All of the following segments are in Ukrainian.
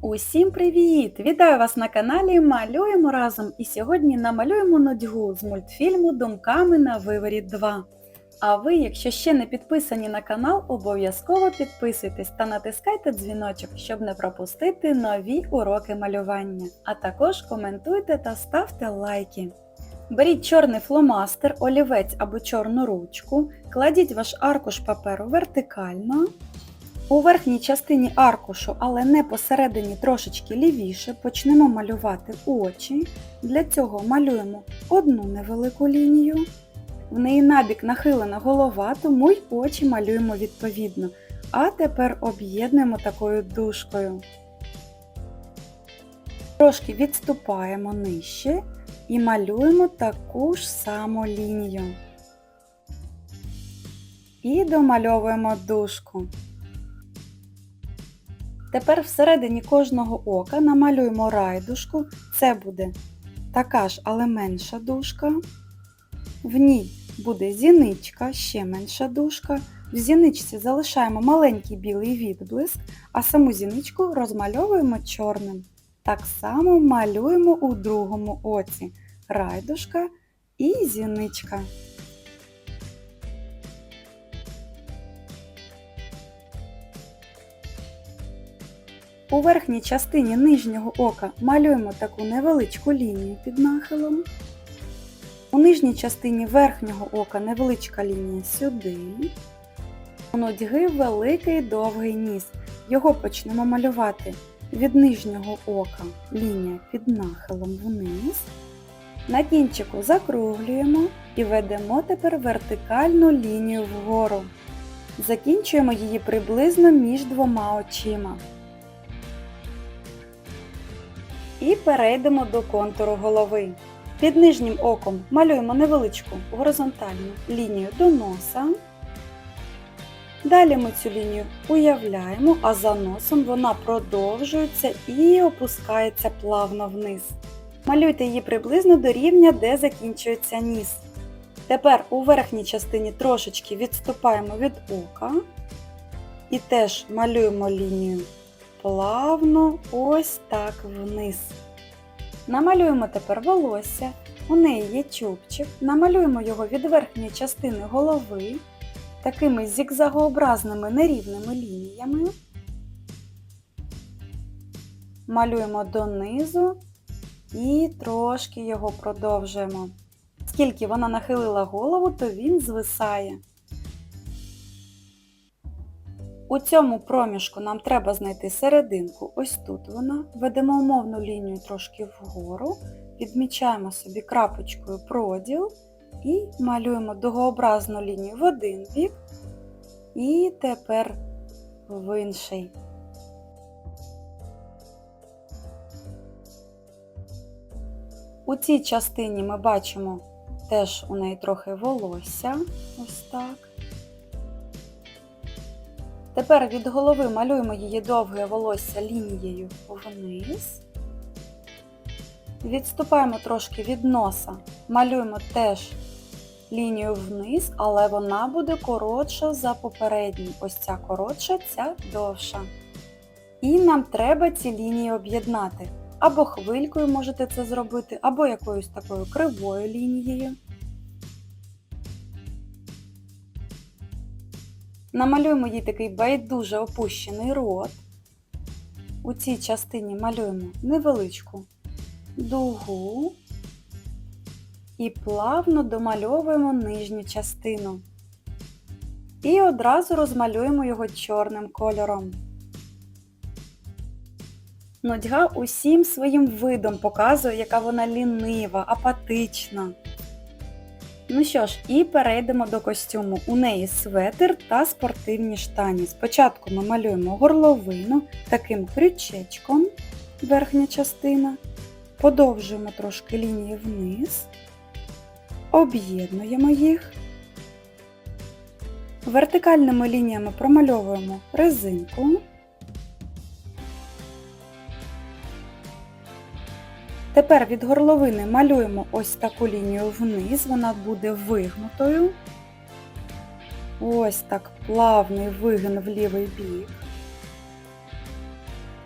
Усім привіт! Вітаю вас на каналі Малюємо разом і сьогодні намалюємо нудьгу з мультфільму Думками на виворіт 2. А ви, якщо ще не підписані на канал, обов'язково підписуйтесь та натискайте дзвіночок, щоб не пропустити нові уроки малювання. А також коментуйте та ставте лайки. Беріть чорний фломастер, олівець або чорну ручку, кладіть ваш аркуш паперу вертикально. У верхній частині аркушу, але не посередині трошечки лівіше, почнемо малювати очі. Для цього малюємо одну невелику лінію. В неї набік нахилена голова, тому й очі малюємо відповідно. А тепер об'єднуємо такою дужкою. Трошки відступаємо нижче і малюємо таку ж саму лінію. І домальовуємо дужку. Тепер всередині кожного ока намалюємо райдушку. Це буде така ж, але менша дужка. В ній буде зіничка, ще менша дужка. В зіничці залишаємо маленький білий відблиск, а саму зіничку розмальовуємо чорним. Так само малюємо у другому оці райдушка і зіничка. У верхній частині нижнього ока малюємо таку невеличку лінію під нахилом. У нижній частині верхнього ока невеличка лінія сюди. У нудьги великий довгий ніс. Його почнемо малювати від нижнього ока лінія під нахилом вниз. На кінчику закруглюємо і ведемо тепер вертикальну лінію вгору. Закінчуємо її приблизно між двома очима. І перейдемо до контуру голови. Під нижнім оком малюємо невеличку горизонтальну лінію до носа. Далі ми цю лінію уявляємо, а за носом вона продовжується і опускається плавно вниз. Малюйте її приблизно до рівня, де закінчується ніс. Тепер у верхній частині трошечки відступаємо від ока і теж малюємо лінію плавно ось так вниз. Намалюємо тепер волосся, у неї є чубчик, намалюємо його від верхньої частини голови такими зігзагообразними нерівними лініями. Малюємо донизу і трошки його продовжуємо. Скільки вона нахилила голову, то він звисає. У цьому проміжку нам треба знайти серединку, ось тут вона. Ведемо умовну лінію трошки вгору, відмічаємо собі крапочкою проділ і малюємо дугообразну лінію в один бік і тепер в інший. У цій частині ми бачимо теж у неї трохи волосся, ось так. Тепер від голови малюємо її довге волосся лінією вниз. Відступаємо трошки від носа, малюємо теж лінію вниз, але вона буде коротша за попередню. Ось ця коротша, ця довша. І нам треба ці лінії об'єднати. Або хвилькою можете це зробити, або якоюсь такою кривою лінією. Намалюємо їй такий байдуже опущений рот. У цій частині малюємо невеличку дугу і плавно домальовуємо нижню частину. І одразу розмалюємо його чорним кольором. Нудьга усім своїм видом показує, яка вона лінива, апатична. Ну що ж, і перейдемо до костюму. У неї светр та спортивні штані. Спочатку ми малюємо горловину таким крючечком, верхня частина. Подовжуємо трошки лінії вниз, об'єднуємо їх. Вертикальними лініями промальовуємо резинку. Тепер від горловини малюємо ось таку лінію вниз, вона буде вигнутою. Ось так плавний вигин в лівий бік.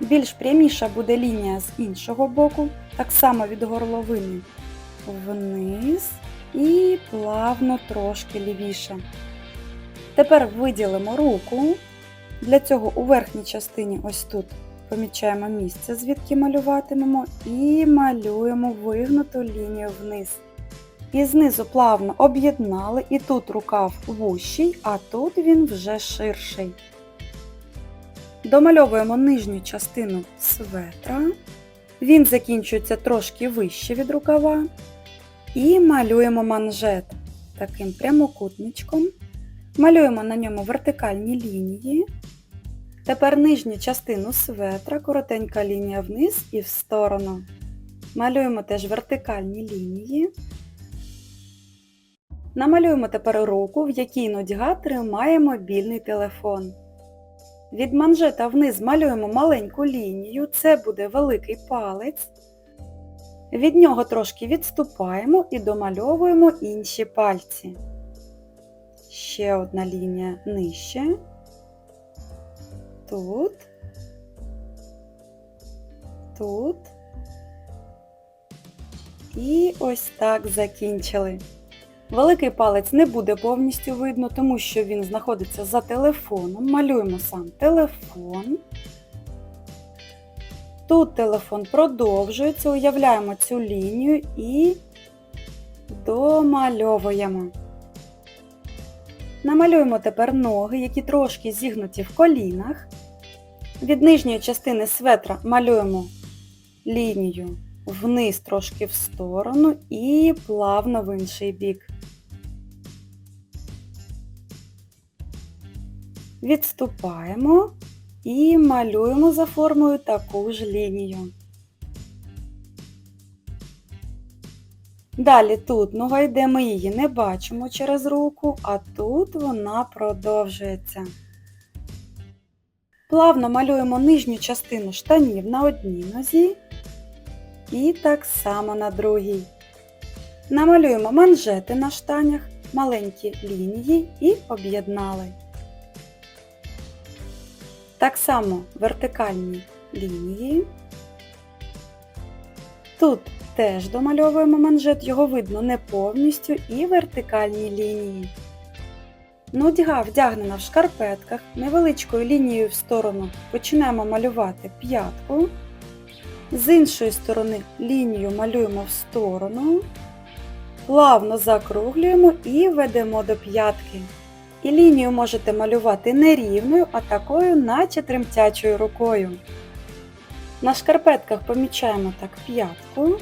Більш пряміша буде лінія з іншого боку, так само від горловини вниз і плавно трошки лівіше. Тепер виділимо руку. Для цього у верхній частині ось тут помічаємо місце, звідки малюватимемо, і малюємо вигнуту лінію вниз. І знизу плавно об'єднали, і тут рукав вущий, а тут він вже ширший. Домальовуємо нижню частину светра. Він закінчується трошки вище від рукава. І малюємо манжет таким прямокутничком. Малюємо на ньому вертикальні лінії. Тепер нижню частину светра, коротенька лінія вниз і в сторону. Малюємо теж вертикальні лінії. Намалюємо тепер руку, в якій нудьга тримає мобільний телефон. Від манжета вниз малюємо маленьку лінію, це буде великий палець. Від нього трошки відступаємо і домальовуємо інші пальці. Ще одна лінія нижче. Тут. Тут. І ось так закінчили. Великий палець не буде повністю видно, тому що він знаходиться за телефоном. Малюємо сам телефон. Тут телефон продовжується, уявляємо цю лінію і домальовуємо. Намалюємо тепер ноги, які трошки зігнуті в колінах. Від нижньої частини светра малюємо лінію вниз трошки в сторону і плавно в інший бік. Відступаємо і малюємо за формою таку ж лінію. Далі тут нога йде, ми її не бачимо через руку, а тут вона продовжується. Плавно малюємо нижню частину штанів на одній нозі і так само на другій. Намалюємо манжети на штанях, маленькі лінії і об'єднали. Так само вертикальні лінії. Тут теж домальовуємо манжет, його видно не повністю і вертикальні лінії. Нудьга вдягнена в шкарпетках, невеличкою лінією в сторону починаємо малювати п'ятку. З іншої сторони лінію малюємо в сторону, плавно закруглюємо і ведемо до п'ятки. І лінію можете малювати не рівною, а такою, наче тремтячою рукою. На шкарпетках помічаємо так п'ятку.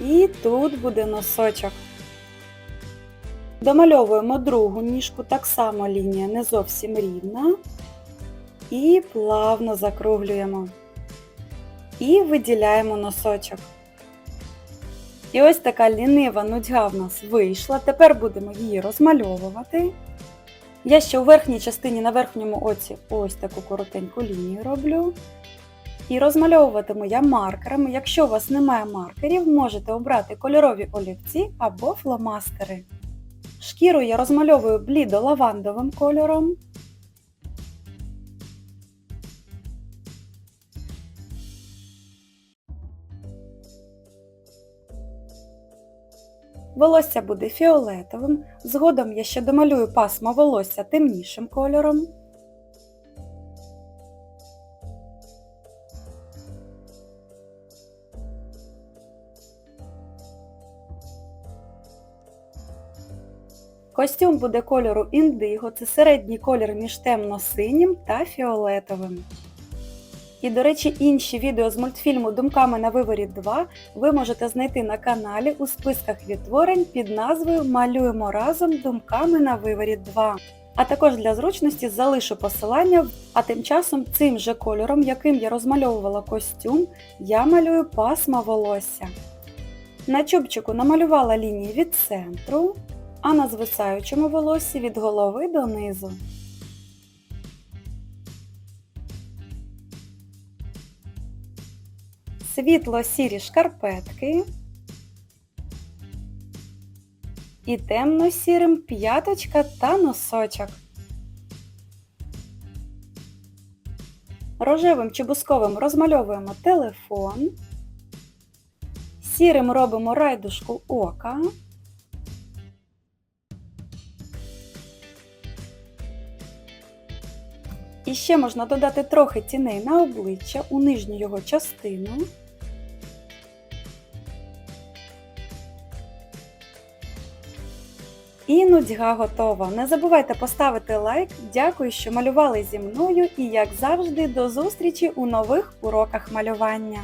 І тут буде носочок. Домальовуємо другу ніжку, так само лінія не зовсім рівна. І плавно закруглюємо. І виділяємо носочок. І ось така лінива нудьга в нас вийшла. Тепер будемо її розмальовувати. Я ще у верхній частині на верхньому оці ось таку коротеньку лінію роблю. І розмальовуватиму я маркерами. Якщо у вас немає маркерів, можете обрати кольорові олівці або фломастери. Шкіру я розмальовую блідо-лавандовим кольором. Волосся буде фіолетовим, згодом я ще домалюю пасмо волосся темнішим кольором. Костюм буде кольору індиго, це середній колір між темно-синім та фіолетовим. І, до речі, інші відео з мультфільму Думками на виворі 2 ви можете знайти на каналі у списках відтворень під назвою Малюємо разом думками на виворі 2. А також для зручності залишу посилання, а тим часом цим же кольором, яким я розмальовувала костюм, я малюю пасма волосся. На чубчику намалювала лінії від центру, а на звисаючому волоссі від голови до низу. світло-сірі шкарпетки і темно-сірим п'яточка та носочок. рожевим чи бусковим розмальовуємо телефон. Сірим робимо райдушку ока. І ще можна додати трохи тіней на обличчя у нижню його частину. І нудьга готова. Не забувайте поставити лайк. Дякую, що малювали зі мною і, як завжди, до зустрічі у нових уроках малювання.